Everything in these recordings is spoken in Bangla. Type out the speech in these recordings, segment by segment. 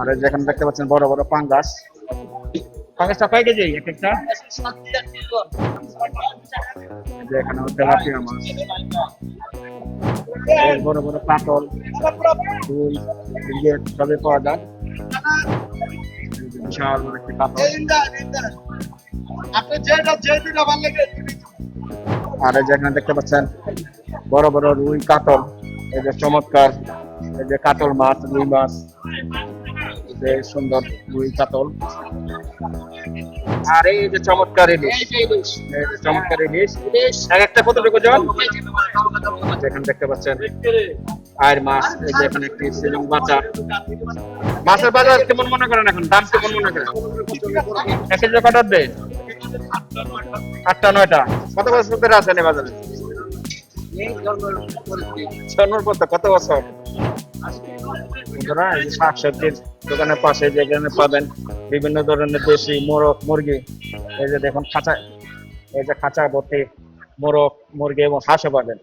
আর যেখানে দেখতে পাচ্ছেন বড় বড় পাঙ্গাস। পাঙ্গাসটা কয় কেজি এক একটা? এই যে এখানে তেলাপিয়া মাছ। বড় বড় রিগেট সবই পাওয়া যায়। বিশাল বড় একটি আর এই যে এখানে দেখতে পাচ্ছেন বড় বড় রুই কাতল। এই যে চমৎকার, এই যে কাতল মাছ, রুই মাছ যে সুন্দর রুই কাতল। আর এই যে চমৎকার ইলিশ চমৎকার ইলিশ। এক একটা কতটুকু জন? যেখানে দেখতে পাচ্ছেন, আয়ের মাছ, এই যে এখানে একটি শিলং বাচ্চা। মাছের বাজার কেমন মনে করেন এখন? দাম কেমন মনে করেন? এক কেজি কত দেয় আটটা, নয়টা। কত বছর ধরে আছেন এই বাজারে? জন্মের পর কত বছর? বন্ধুরা, এই যে শাকসবজির দোকানের পাশে যেখানে পাবেন বিভিন্ন ধরনের দেশি মোরগ মুরগি এই যে দেখুন খাঁচা এই যে খাঁচা ভর্তি মোরগ মুরগি এবং হাঁসও পাবেন।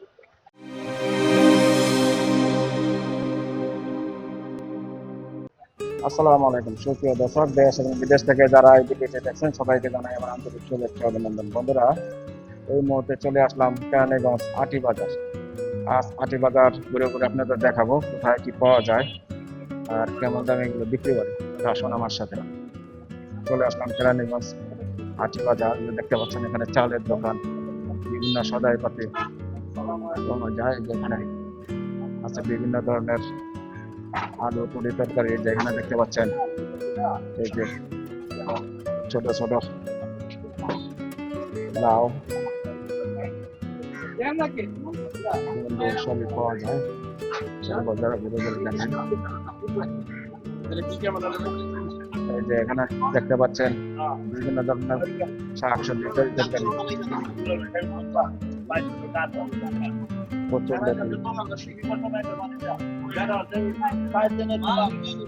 আসসালামু আলাইকুম সুপ্রিয় দর্শক দেশ এবং বিদেশ থেকে যারা এই ভিডিওটি দেখছেন সবাইকে জানাই আমার আন্তরিক শুভেচ্ছা অভিনন্দন। বন্ধুরা এই মুহূর্তে চলে আসলাম কেরানীগঞ্জ আটি বাজার আজ আটি বাজার ঘুরে ঘুরে আপনাদের দেখাবো কোথায় কি পাওয়া যায় আর কেমন দামে এগুলো বিক্রি করে আসুন আমার সাথে। চলে আসলাম কেরানীগঞ্জ আটি বাজার দেখতে পাচ্ছেন এখানে চালের দোকান। বিভিন্ন সদাই পাতি যায় যেখানে আছে বিভিন্ন ধরনের আলু পুরি তরকারি যেখানে দেখতে পাচ্ছেন। ছোট ছোট লাউ দেখতে পাচ্ছেন বিভিন্ন ধরনের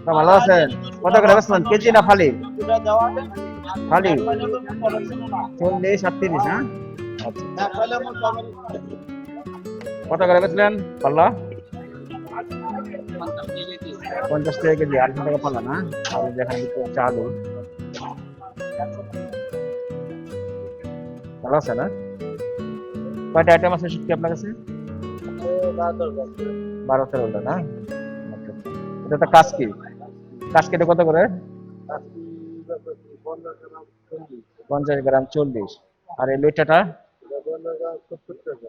ভালো আছেন কত করে বেচলেন কেজি না ফালি ফালি চল্লিশ আটত্রিশ হ্যাঁ কত করে বেচলেন? পাল্লা? পঞ্চাশ টাকা কেজি আটশো টাকা পাল্লা না? আর যেখানে হচ্ছে আলু ভালো আছে না? কয়টা আইটেম আছে শুটকি আপনার কাছে? বারো তেরোটা না? আচ্ছা, আচ্ছা। এটা তো কাসকি কাসকিটা কত করে? পঞ্চাশ গ্রাম চল্লিশ। আর এই লইটাটা?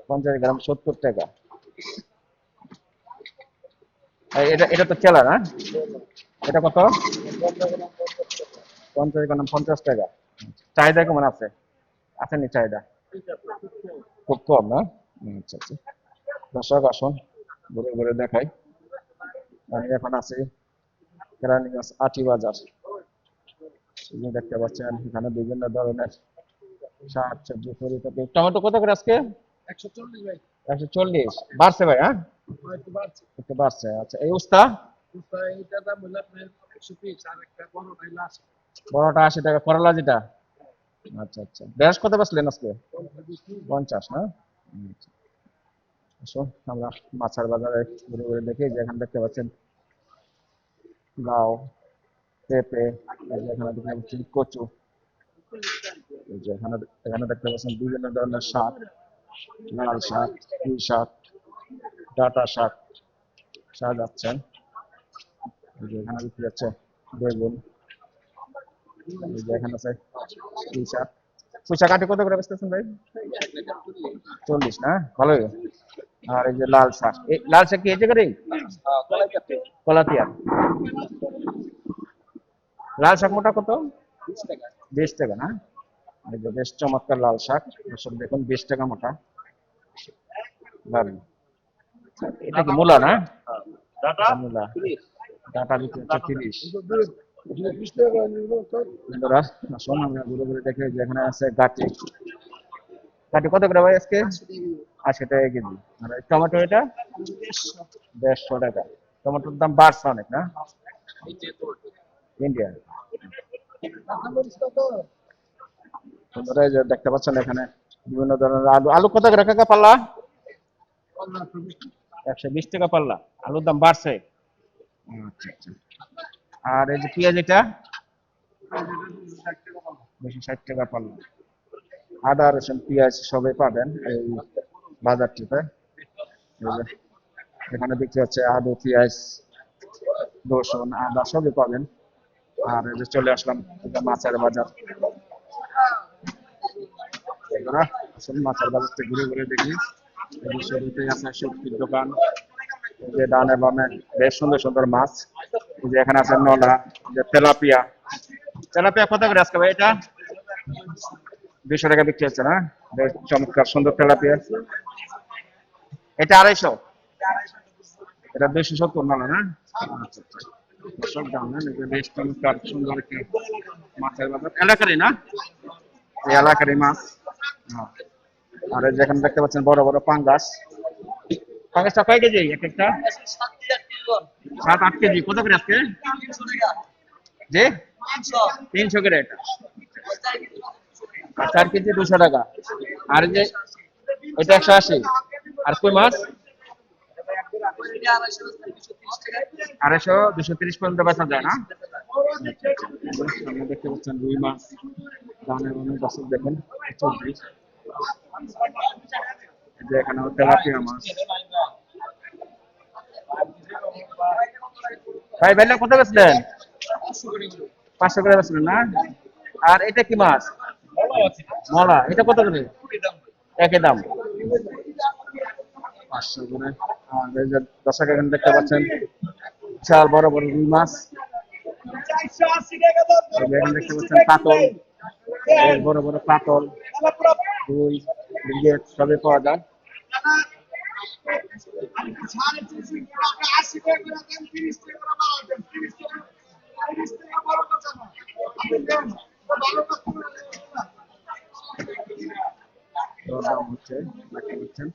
পঞ্চাশ গ্রাম সত্তর টাকা। এটা এটা তো না এটা কত? পঞ্চাশ গ্রাম, পঞ্চাশ টাকা। চাহিদা কেমন আছে? আছে নি চাহিদা? খুব কম না আচ্ছা আচ্ছা। দর্শক, আসুন, ঘুরে ঘুরে দেখাই। আমি এখন আছি কেরানীগঞ্জ আটি বাজার। দেখতে পাচ্ছেন, এখানে বিভিন্ন ধরনের সবজি ফুল টমেটো কত করে আজকে? একশো চল্লিশ ভাই। একশো চল্লিশ। বাড়ছে ভাই হ্যাঁ? বাড়ছে। একটু বাড়ছে আচ্ছা। এই উস্তা? বড়টা আশি। টাকা করলা যেটা? আচ্ছা আচ্ছা। বেশ কত আজকে? পঞ্চাশ। না? আচ্ছা। আসুন আমরা মাছের বাজারে ঘুরে ঘুরে দেখি যেখানে দেখতে পাচ্ছেন লাউ পেঁপে এখানে দেখতে পাচ্ছেন কচু। এই যে এখানে দেখতে পাচ্ছেন বিভিন্ন ধরনের শাক লাল শাক পুঁই শাক ডাটা শাক যাচ্ছেন এখানে বিক্রি হচ্ছে বেগুন। কত করে চল্লিশ, না? ভালোই আর এই যে লাল শাক লাল শাক কি এই জায়গারই? কলাতিয়া লাল শাক মোটা কত? বিশ টাকা, না? এই বেশ চমৎকার লাল শাক দর্শক দেখুন বিশ টাকা মোটা। দারুণ এটা কি মূলা না? মূলা। ডাটা বিক্রি হচ্ছে তিরিশ। বন্ধুরা আসুন আমরা ঘুরে ঘুরে দেখে যেখানে আছে গাটি। গাটি কত করে ভাই আজকে? আশি টাকা কেজি। আর টমেটো এটা? দেড়শো টাকা। টমেটোর দাম বাড়ছে অনেক না? ইন্ডিয়া বন্ধুরা যে দেখতে পাচ্ছেন এখানে বিভিন্ন ধরনের আলু। আলু কত করে? কাকা পাল্লা? একশো বিশ টাকা পাল্লা। আলুর দাম বাড়ছে। আচ্ছা আচ্ছা। আর এই যে পেঁয়াজ এটা? দুশো ষাট টাকা পাল্লা। আদা, রসুন, পেঁয়াজ সবই পাবেন এই বাজারটিতে এখানে বিক্রি হচ্ছে আলু পেঁয়াজ, রসুন, আদা সবই পাবেন। আর চলে আসলাম মাছের বাজার। মাছের বাজারটা ঘুরে ঘুরে দেখি। এই আছে সবজির দোকান যে ডানে বামে বেশ সুন্দর সুন্দর মাছ। যে এখানে আছে নলা যে তেলাপিয়া। তেলাপিয়া কত করে আজকে ভাই এটা? দুইশো টাকা বিক্রি হচ্ছে না? বেশ চমৎকার, সুন্দর তেলাপিয়া। এটা আড়াইশো? এটা দুইশো সত্তর নলা না? সব দাম না বেশ চমৎকার, সুন্দর মাছের বাজার। এলাকারই না? এলাকারই মাছ। আর এই যেখানে দেখতে পাচ্ছেন বড় বড় পাঙ্গাস। পাঙ্গাসটা কয় কেজি এক একটা? সাত, আট কেজি। কত করে আজকে? জি? তিনশো করে এটা। আর চার কেজি দুশো টাকা। আর যে এটা একশো আশি। আর কই মাছ? আড়াইশো, দুশো তিরিশ পর্যন্ত বেচা যায় না? দেখতে পাচ্ছেন রুই মাছ। মাছ। ভাই বেচলেন পাঁচশো করে না? আর এটা কি মাছ? মলা। এটা কত করে? একই দাম। পাঁচশো করে। দর্শক এখানে দেখতে পাচ্ছেন, বিশাল বড় বড় মাছ। দেখতে পাচ্ছেন বেশ বড় বড় পাতল রুই ব্রিগেড সবই পাওয়া যায়। হচ্ছে দেখতে পাচ্ছেন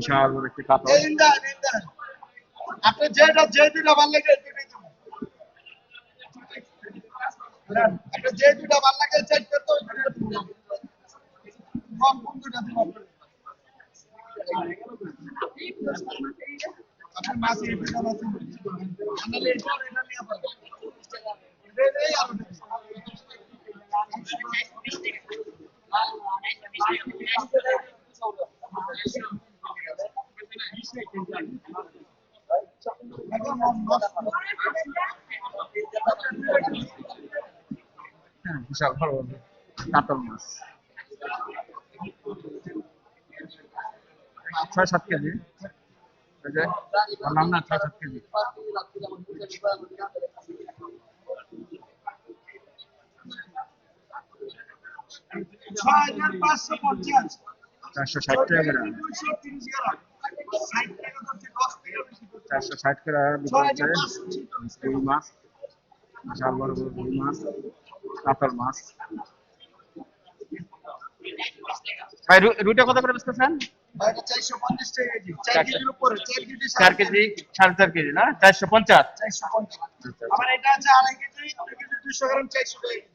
বিশাল বড় একটি কাতল আপনি যেটা যে দুটা ভালো লাগে। আপনি যে দুটা ভালো লাগে চাইতে তো ওই দুটা দেবো। কম কোন দুটা দেবো আপনি? আপনি মাছ এই দুটা মাছ দিন। এটা নিয়ে পারবেন। এই আর ওটা। একদম নষ্ট। হ্যাঁ বিশাল বড় বড় কাতল মাছ। ছয় সাত কেজি। বললাম না ছয় সাত কেজি। চারশো ষাট টাকা করে দুইশো তিরিশ গ্রাম ষাট টাকা ধরছে দশ টাকা বেশি করছে। চারশো ষাট করে বিক্রি হচ্ছে। রুই মাছ বিশাল বড় বড় রুই মাছ কাতল মাছ ভাই রুইটা কত করে বেচতেছেন? চার কেজির উপরে চার কেজি চার সাড়ে চার কেজি না? চারশো পঞ্চাশ।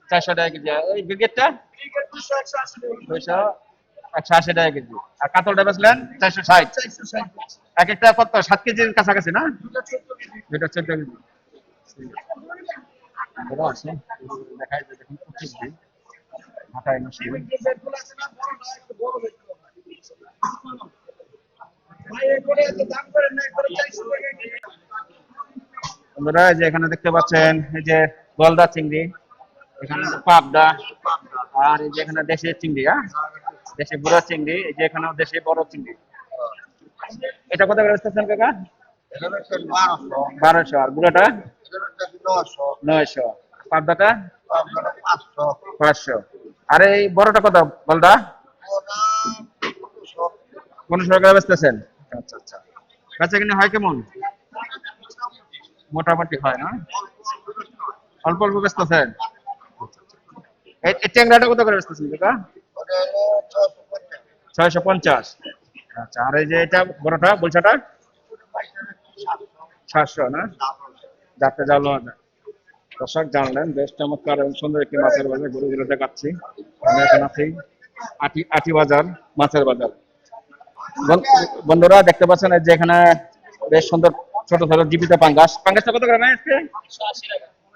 চারশো টাকা কেজি। ওই ব্রিগেডটা? দুইশো। একশো আশি টাকা কেজি। আর কাতলটা বেচলেন চারশো ষাট। এক একটা কত সাত কেজির কাছাকাছি না? দুটো চোদ্দ আছে। যায় দেখুন পঁচিশ দিন কেজি বন্ধুরা যে এখানে দেখতে পাচ্ছেন এই যে গলদা চিংড়ি এখানে পাবদা আর এই যে এখানে দেশি চিংড়ি হ্যাঁ? দেশি বুড়ো চিংড়ি, এই যে এখানেও দেশি বড় চিংড়ি। এটা কত করে বেচতেছেন কাকা? বারোশো। আর একটা নয়শো। পাবদাটা? পাঁচশো। আর এই বড়টা কত, বলদা? আচ্ছা আচ্ছা। কিনে হয় কেমন? মোটামুটি হয় না? অল্প অল্প বেচতেছেন? এই এই ট্যাংরাটা কত করে বেচতেছেন কাকা? ছয়শো পঞ্চাশ। আচ্ছা আর এই যে এটা বড়টা বলছাটা? সাতশো না? যাতে দর্শক জানলেন বেশ চমৎকার এবং সুন্দর একটি মাছের বাজার। ঘুরে ঘুরে দেখাচ্ছি। আমি এখন আছি আটি আটি বাজার মাছের বাজার। বন্ধুরা দেখতে পাচ্ছেন যে এখানে বেশ সুন্দর ছোট ছোট জীবিত পাঙ্গাস। পাঙ্গাসটা কত করে আজকে?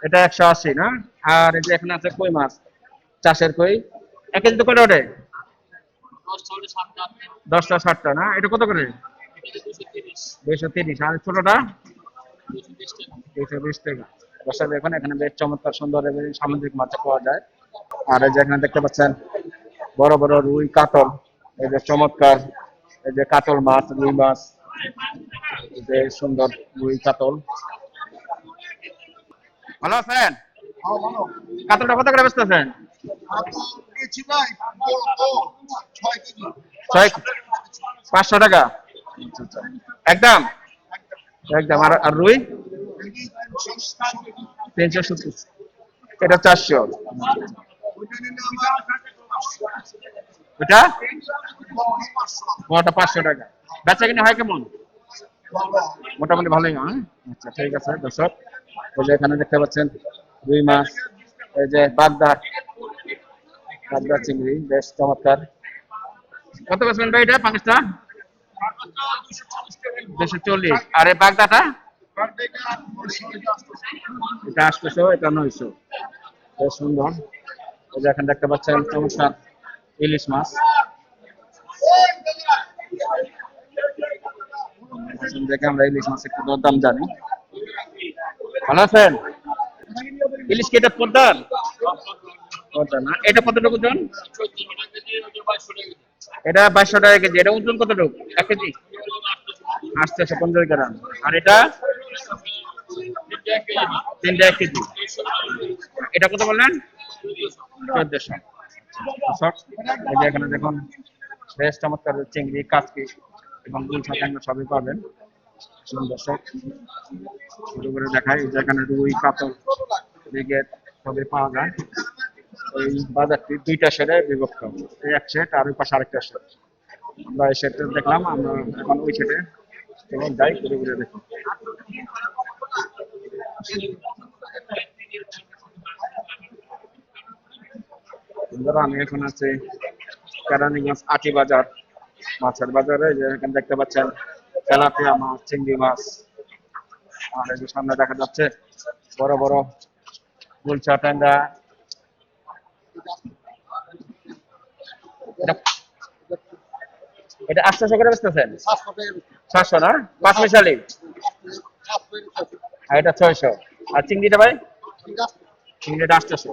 এটা একশো আশি না? আর এই যে এখানে আছে কই মাছ? চাষের কই? এক কেজি তো করে ওঠে? দশটা ষাটটা না? এটা কত করে? দুইশো তিরিশ। আর ছোটটা? দুইশো বিশ টাকা। দশটা দেখুন এখানে বেশ চমৎকার সুন্দর সামুদ্রিক মাছ পাওয়া যায়। আর এই যে এখানে দেখতে পাচ্ছেন বড় বড় রুই কাতল। এই যে চমৎকার এই যে কাতল মাছ রুই মাছ। এই যে সুন্দর রুই কাতল। ভালো আছেন? হ্যাঁ, কাতলটা কত করে বেচতেছেন? পাঁচশো টাকা। একদম? একদম। আর আর রুই? তিনশো সত্তর। এটা চারশো। পাঁচশো। টাকা। বেচা কিনে হয় কেমন? মোটামুটি ভালোই হয় আচ্ছা ঠিক আছে, দর্শক। এখানে দেখতে পাচ্ছেন, রুই মাছ এই যে বাগদা বাগদা চিংড়ি বেশ চমৎকার। কত বেচবেন ভাই এটা পাঁচটা দুশো চল্লিশ। আর এই বাগদাটা? এটা আটশো। এটা নয়শো। বেশ সুন্দর। এই যে এখানে দেখতে পাচ্ছেন চমৎকার ইলিশ মাছ। দেখে আমরা ইলিশ মাছ একটু দাম জানি। ভালো আছেন? ইলিশ কি পদ্মার? পদ্মা না। এটা কতটুকু ওজন এটা বাইশশো টাকা কেজি। এটা ওজন কতটুকু? এক কেজি? আটশো পঞ্চাশ গ্রাম। আর এটা? তিনটা এক কেজি। এটা কত বললেন? চোদ্দশো। এখানে দেখুন, বেশ চমৎকার চিংড়ি, কাচকি এবং গুলশা ট্যাংরা সবই পাবেন। দর্শক শুরু করে দেখাই, এই যে এখানে রুই কাতল ব্রিগেড সবই পাওয়া যায়। এই বাজারটি দুইটা সেটে বিভক্ত। এই এক সেট আর ওই পাশে আরেকটা সেট। আমরা এই সেটে দেখলাম, আমরা এখন ওই সেটে এবং যাই, ঘুরে ঘুরে দেখি। বন্ধুরা, আমি এখন আছি কেরানীগঞ্জ আটি বাজার, মাছের বাজারে। যে এখানে দেখতে পাচ্ছেন, তেলাপিয়া মাছ, চিংড়ি মাছ। আর এই সামনে দেখা যাচ্ছে, বড় বড় গুলচা ট্যাংরা এটা- আটশোশো করে বেচতেছেন। সাতশো না? পাঁচ মিশালি এটা ছয়শো। আর চিংড়িটা ভাই? চিংড়িটা আটশোশো।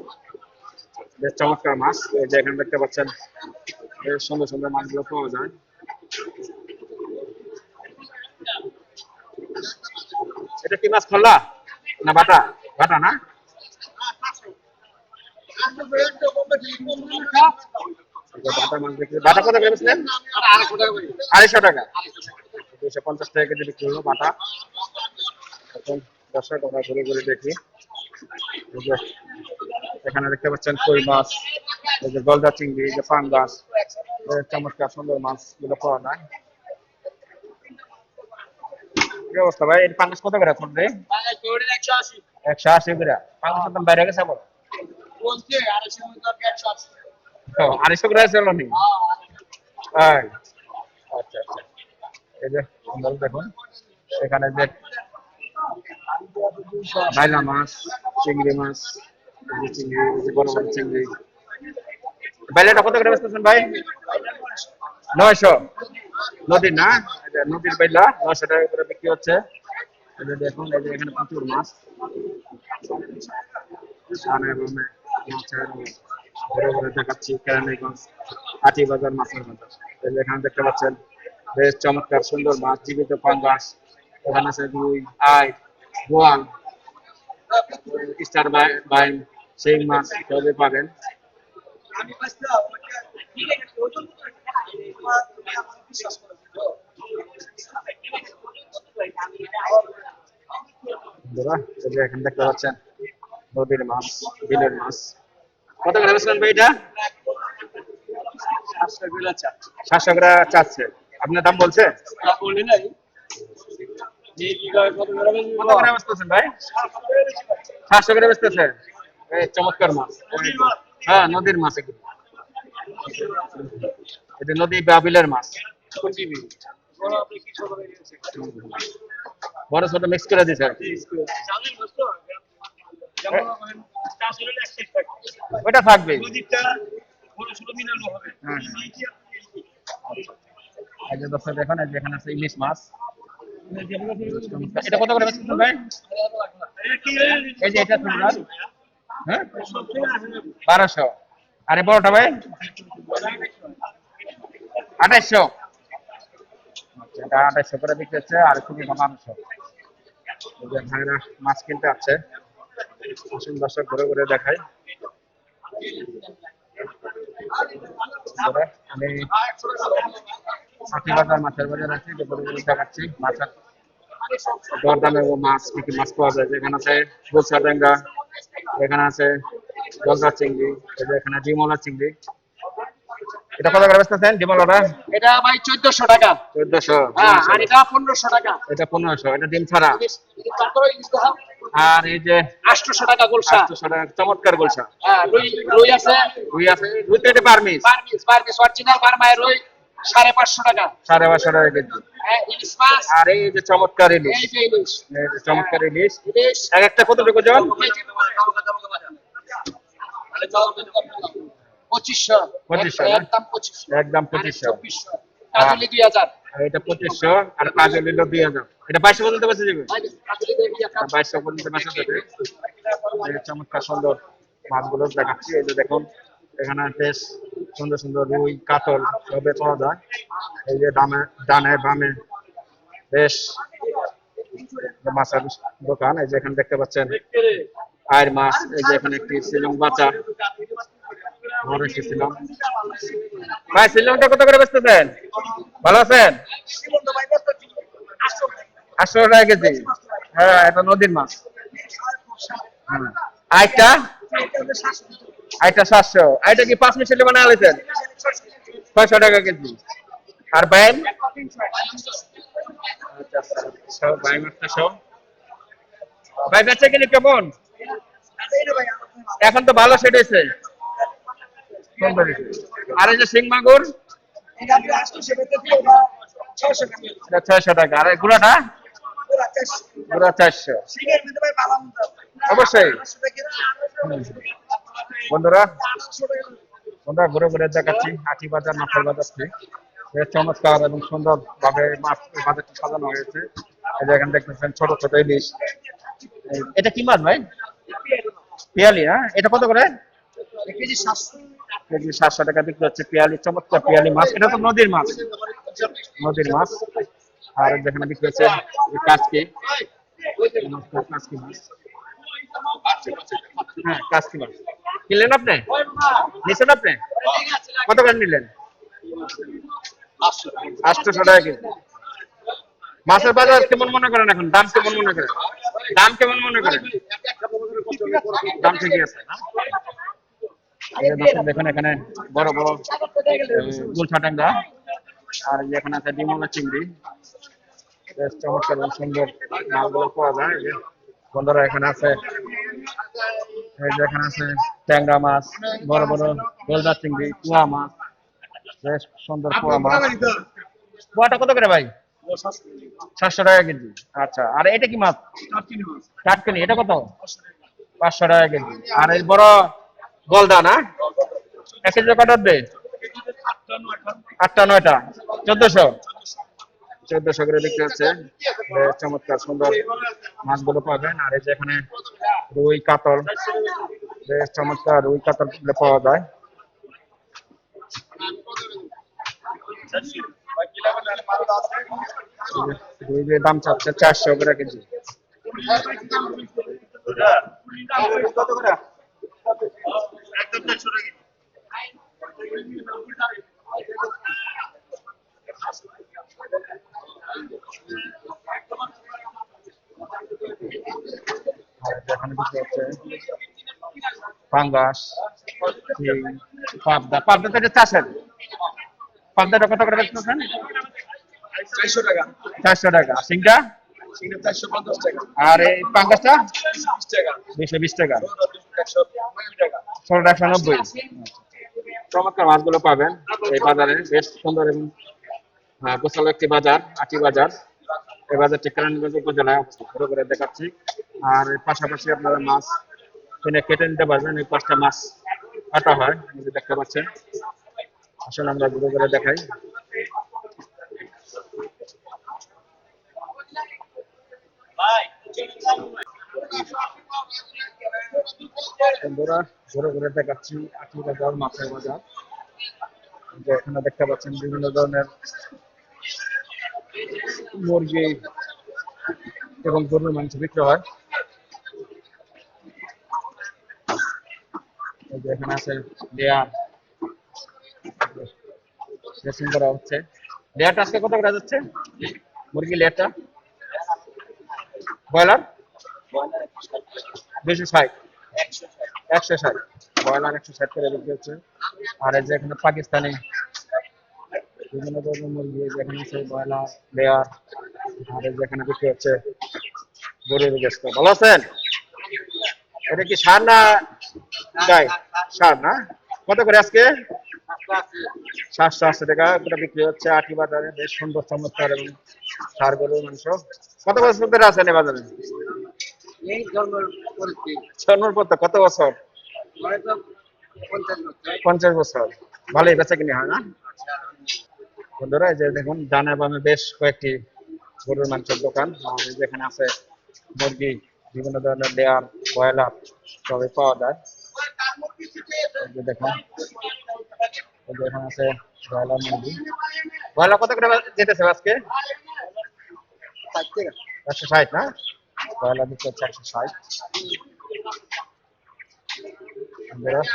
বেশ চমৎকার মাছ। এই যে এখানে দেখতে পাচ্ছেন, বেশ সুন্দর সুন্দর মাছগুলো পাওয়া যায়। এটা কি মাছ খোলা? না, বাটা? বাটা না আটশো টাকা একটা কম বেশি, কম বেশি না? এই যে বাটা মাছ বিক্রি বাটা কত ভেবেছিলেন আর আড়াইশো টাকা। করে। আড়াইশো টাকা দুশো পঞ্চাশ টাকা কেজি বিক্রি হলো বাটা। এখন দর্শক আমরা ঘুরে ঘুরে দেখি। এখানে দেখতে পাচ্ছেন কই মাছ এই যে গলদা চিংড়ি এই যে পাঙ্গাস এই চমৎকার সুন্দর মাছগুলো পাওয়া যায়। কি অবস্থা ভাই? এই পাঙ্গাস কত করে একশো আশি। করে। পাঙ্গাসের দাম বাইরে গেছে আবার। আড়াইশো করে আছে নি হ্যাঁ, আচ্ছা আচ্ছা। এই যে সুন্দর দেখুন। এখানে যে বাইলা মাছ চিংড়ি মাছ চিংড়ি বড় বড় চিংড়ি। বাইলাটা কত করে বেচতেছেন ভাই? নয়শো। নদীর না? নদীর বাইলা নয়শো টাকা করে বিক্রি হচ্ছে। দেখুন এই এখানে প্রচুর মাছ। ঘুরে বাজার মাছের বাজার। এখানে দেখতে পাচ্ছেন, বেশ চমৎকার, সুন্দর মাছ এখানে আছে রুই, আই, বোয়াল, স্টার বাইন, সেই মাছ সবই পাবেন। এখানে দেখতে পাচ্ছেন নদীর মাছ, বিলের মাছ। কত করে বেচলেন ভাই এটা? সাতশো চাচ্ছি। আপনার দাম বলছে? চমৎকার মাছ। হ্যাঁ নদীর মাছ এটা নদী বা বিলের মাছ। বড় ছোট মিক্স করে দিছে আর কি। ওটা থাকবে। দর্শক দেখুন এখানে আছে ইলিশ মাছ। এটা কত করে ভাই? এই যে এটা হ্যাঁ? বারোশো। আরে বড়টা ভাই। আঠাইশো আচ্ছা, আঠাইশো করে বিক্রি হচ্ছে আর খুবই ভাইরা মাছ কিনতে আছে আসুন দর্শক ঘুরে ঘুরে দেখাই আমি বাজার মাছের বাজার আছি ঘুরে ঘুরে দেখাচ্ছি মাছের দরদামে মাছ কি কি মাছ পাওয়া যায়। যেখানে আছে গোসা ডেঙ্গা এখানে আছে গলদা চিংড়ি এখানে ডিমলা চিংড়ি। এটা কত করে বেচতেছেন ডিমলাটা? এটা ভাই চোদ্দশো টাকা। চোদ্দশো। হ্যাঁ আর এটা পনেরোশো টাকা। এটা পনেরোশো এটা ডিম ছাড়া। তারপরে ইলিশ দেখাও। আর এই যে আটশোশো টাকা গোলসা। আটশোশো টাকা চমৎকার গোলসা। হ্যাঁ রুই রুই আছে। রুই আছে রুই তো এটা বার্মিস বার্মিস অরিজিনাল বার্মায় রুই সাড়ে পাঁচশো টাকা। সাড়ে পাঁচশো টাকা কেজি। হ্যাঁ ইলিশ মাছ। আর এই যে চমৎকার ইলিশ। এই যে ইলিশ। এই যে চমৎকার ইলিশ। ইলিশ। এক একটা কতটুকু জন? পঁচিশশো। পঁচিশশো, না? একদম পঁচিশশো। একদম পঁচিশশো। চব্বিশশো। কাজলি দুই হাজার। এটা পঁচিশশো, আর কাজল নিল দুই হাজার। এটা বাইশশো পর্যন্ত বেঁচে যাবে? বাইশশো পর্যন্ত বেঁচে যাবে। চমৎকার সুন্দর মাছগুলো দেখাচ্ছি। এই যে দেখুন, এখানে বেশ সুন্দর সুন্দর রুই, কাতল সবে পাওয়া যায়। এই যে ডানে ডানে বামে বেশ মাছের দোকান। এই যে এখানে দেখতে পাচ্ছেন, আয়ের মাছ। এই যে এখানে একটি শিলং বাচ্চা। ভাই কত করে বেচতেছেন? ভালো আছেন? আটশো টাকা কেজি। হ্যাঁ এটা নদীর মাছ। হ্যাঁ। আইটা? আইটা সাতশো। আইটা কি পাঁচ মিশালি বানা আলেছেন ছয়শো টাকা কেজি। আর বাইম ভাই, বেচা কিনে কেমন? এখন তো ভালো সেট হয়েছে। আর এই যে সিং মাগুর? ছয়শো টাকা। আর গুড়াটা? গুড়া চারশো। অবশ্যই। বন্ধুরা, আমরা ঘুরে ঘুরে দেখাচ্ছি। হাটি বাজার মাছের বাজারটি বেশ চমৎকার এবং সুন্দর ভাবে মাছ বাজারটি সাজানো হয়েছে। যে এখানে দেখতেছেন ছোট ছোট ইলিশ। এটা কি মাছ ভাই? পিয়ালি হ্যাঁ? এটা কত করে? কেজি সাতশো। টাকা বিক্রি হচ্ছে পিয়ালি, চমৎকার পিয়ালি মাছ। এটা তো নদীর মাছ। নদীর মাছ। আর যেখানে বিক্রি হচ্ছে মাছ। হ্যাঁ কত নিলেন? টাকা কেজি। মাছের বাজার কেমন মনে করেন এখন? দাম কেমন মনে করেন? দাম কেমন মনে করেন? দাম ঠিকই আছে না? দেখুন এখানে বড় বড় আর এখানে আছে ডিমলা চিংড়ি। বেশ চমৎকার সুন্দর মালগুলো পাওয়া যায়। বন্ধুরা এখানে আছে এখানে আছে ট্যাংরা মাছ বড় বড় গোলদা চিংড়ি কুয়া মাছ বেশ সুন্দর কুয়া মাছ। কুয়াটা কত করে ভাই? সাতশো টাকা কেজি। আচ্ছা আর এটা কি মাছ? কাটকেনি এটা কত? পাঁচশো টাকা কেজি। আর এই বড় গলদা না? এক কেজি কটার দে আটটা নয়টা। চোদ্দশো? চোদ্দশো করে বিক্রি হচ্ছে। চমৎকার সুন্দর মাছগুলো পাবেন। আর এই যে এখানে রুই কাতল বেশ চমৎকার রুই কাতল পাওয়া যায়। রুই এর দাম চাচ্ছে চারশো করে কেজি। এখানে হচ্ছে পাঙ্গাস পাবদা। পাবদা তো এটা চাষের। পাবদাটা কত করে চারশো টাকা। চারশো টাকা। সিংটা? আর এই পাঙ্গাসটা? বিশ টাকা। দুইশো বিশ টাকা। ষোলোটা একশো নব্বই। চমৎকার মাছগুলো পাবেন এই বাজারে। বেশ সুন্দর এবং গোছালো একটি বাজার, আটি বাজার। এই বাজারটি কেরানীগঞ্জ উপজেলায় ঘুরে ঘুরে দেখাচ্ছি। আর পাশাপাশি আপনারা মাছ কিনে কেটে নিতে পারবেন। এই পাঁচটা মাছ কাটা হয় দেখতে পাচ্ছেন। আসলে আমরা ঘুরে ঘুরে দেখাই। বন্ধুরা ঘুরে ঘুরে দেখাচ্ছি বাজার বাজার। যে এখানে দেখতে পাচ্ছেন বিভিন্ন ধরনের মুরগি এবং গরুর মাংস বিক্রি হয়। এখানে আছে লেয়ার। ড্রেসিং করা হচ্ছে। লেয়ারটা আজকে কত করে যাচ্ছে? মুরগি লেয়ারটা? ব্রয়লার? ষাট। একশো ষাট। ব্রয়লার একশো ষাট করে বিক্রি হচ্ছে। আর যে এখানে বিভিন্ন ধরনের মুরগি, এই যে এখানে আছে ব্রয়লার লেয়ার, আর বিক্রি হচ্ছে ভালো আছেন? এটা কি সার না গাই? সার না? কত করে আজকে? সাতশো আশি টাকা করে বিক্রি হচ্ছে। আটি বাজারে বেশ সুন্দর চমৎকার এবং গরুর মাংস। কত বছর ধরে আছেন এই বাজারে? এই ধরনের পরিস্থিতি জন্মের পর কত বছর? পঞ্চাশ বছর। ভালোই বেচা কিনে হয় না? বন্ধুরা এই যে দেখুন ডানে বামে বেশ কয়েকটি গরুর মাংসের দোকান। আর এই যে এখানে আছে মুরগি বিভিন্ন ধরনের লেয়ার ব্রয়লার সবই পাওয়া যায়। দেখুন এখানে আছে ব্রয়লার মুরগি। ব্রয়লার কত করে যেতেছে আজকে? একশো ষাট না? দিচ্ছে হচ্ছে একশো ষাট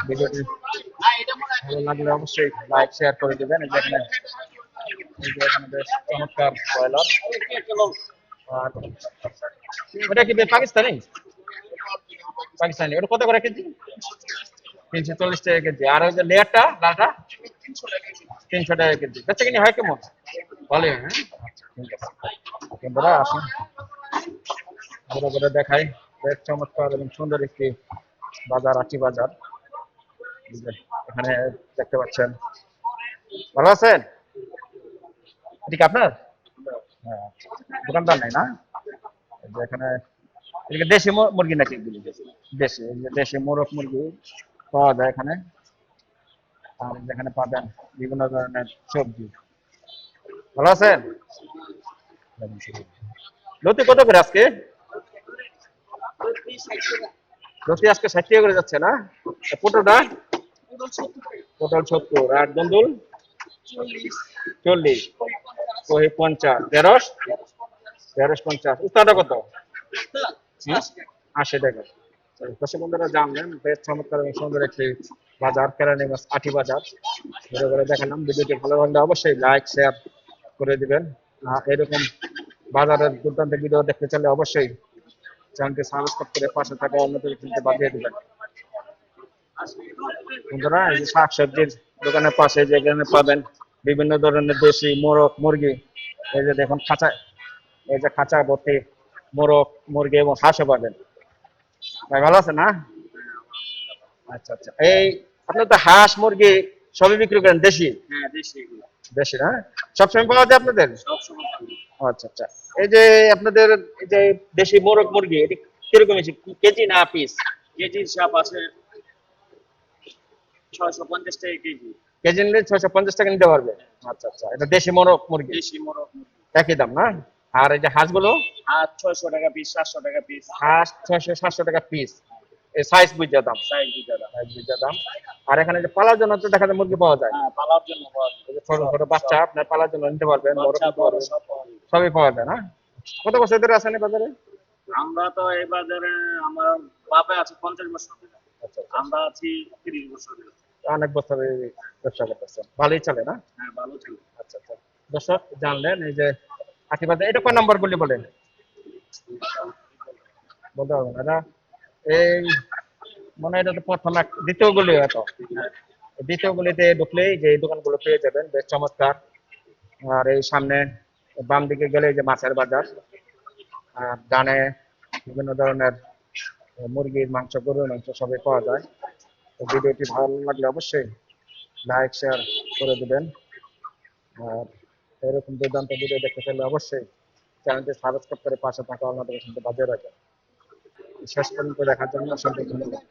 ভিডিওটি ভালো লাগলে অবশ্যই লাইক শেয়ার করে দিবেন এখানে এখানে বেশ চমৎকার ব্রয়লার আর ওটা কি পাকিস্তানি? পাকিস্তানি। ওটা কত করে কেজি? তিনশো চল্লিশ টাকা কেজি। আর ওই যে লেয়ারটা, লালটা? তিনশো টাকা কেজি। বেচা কিনি হয় কেমন? ভালোই হ্যাঁ আচ্ছা ঠিক আছে। আসুন। ঘুরে ঘুরে দেখাই বেশ চমৎকার এবং সুন্দর একটি বাজার আটি বাজার। এখানে দেখতে পাচ্ছেন। ভালো আছেন? এটা কি আপনার? হ্যাঁ, দোকানদার নাই না? এখানে এদিকে দেশি মুরগি নাকি? দেশি দেশি মোরগ মুরগি পাওয়া যায় এখানে। আর যেখানে পাবেন বিভিন্ন ধরনের সবজি। ভালো আছেন? লতি কত করে আজকে? লতি আজকে ষাট টাকা করে যাচ্ছে না? পটল সত্তর। আর চল্লিশ। পঞ্চাশ। পঞ্চাশ। কত? আশি টাকা। জানলেন, বেশ চমৎকার এবং সুন্দর একটি বাজার, কেরানীগঞ্জ আটি বাজার। ঘুরে ঘুরে দেখালাম, ভিডিওটি ভালো লাগলে অবশ্যই লাইক শেয়ার করে দিবেন। এরকম বাজারের দুর্দান্ত ভিডিও দেখতে চাইলে অবশ্যই চ্যানেলটি সাবস্ক্রাইব করে পাশে থাকা অন্যদের কিন্তু বাজিয়ে দিবেন। বন্ধুরা এই যে শাকসবজির দোকানের পাশে যেখানে পাবেন বিভিন্ন ধরনের দেশি মোরগ মুরগি। এই যে দেখুন খাঁচা এই যে খাঁচা ভর্তি মোরগ মুরগি এবং হাঁসও পাবেন। ভাই ভালো আছে না? আচ্ছা আচ্ছা। এই আপনার তো হাঁস মুরগি সবই বিক্রি করেন দেশি? হ্যাঁ দেশি দেশি না? সবসময় পাওয়া যায় আপনাদের? সবসময় আচ্ছা আচ্ছা। এই যে আপনাদের এই যে দেশি মোরগ মুরগি এটি কীরকম কেজি না পিস কেজির সাপ আছে ছয়শো পঞ্চাশ টাকা কেজি। কেজি নিলে ছয়শো পঞ্চাশ টাকা নিতে পারবে? আচ্ছা আচ্ছা এটা দেশি মোরগ মুরগি। দেশি মোরগ একই দাম না? আর এই যে হাঁসগুলো? আর ছয়শো টাকা পিস সাতশো টাকা পিস হাঁস ছয়শো সাতশো টাকা পিস এই সাইজ বুঝে দাম সাইজ সাইজ বুঝে দাম আর এখানে যে পালার জন্য তো দেখা যায় মুরগি পাওয়া যায়। হ্যাঁ পালার জন্য পাওয়া যায়। ছোট ছোট বাচ্চা আপনার পালার জন্য নিতে পারবেন বড় সব পাওয়া যায়। সবই পাওয়া যায় না? কত বছর ধরে আছেন এই বাজারে? আমরা তো এই বাজারে আমার বাপে আছে পঞ্চাশ বছর ধরে। আচ্ছা আচ্ছা। আমরা আছি তিরিশ বছর ধরে। অনেক বছর ব্যবসা করতেছেন। ভালোই চলে না? হ্যাঁ ভালো ছিল আচ্ছা আচ্ছা। দর্শক জানলেন এই যে আটি বাজার এটা কোন নম্বর গুলি বলেন? বলতে পারব না এই মনে হয় এটা তো প্রথম এক দ্বিতীয় গুলি হয়তো। দ্বিতীয় গুলিতে ঢুকলেই যে এই দোকানগুলো পেয়ে যাবেন বেশ চমৎকার। আর এই সামনে বাম দিকে গেলে যে মাছের বাজার, আর ডানে বিভিন্ন ধরনের মুরগির মাংস, গরুর মাংস সবই পাওয়া যায়। তো ভিডিওটি ভালো লাগলে অবশ্যই লাইক, শেয়ার করে দিবেন। আর এরকম দুর্দান্ত ভিডিও দেখতে চাইলে অবশ্যই চ্যানেলটি সাবস্ক্রাইব করে পাশে থাকা নোটিফিকেশনটি বাজিয়ে রাখবেন। শেষ পর্যন্ত দেখার জন্য অসংখ্য ধন্যবাদ।